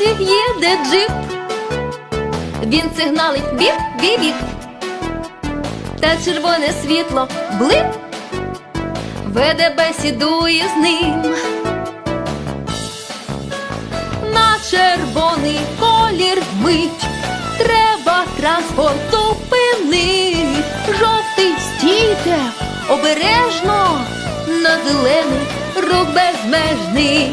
їде джип. Він сигналить біп, біп, біп. Та червоне світло блип. Веде бесідує з ним. На червоний колір мить. Треба транспорт зупинить. Жовтий стійте, обережно, на зелений рух безмежний.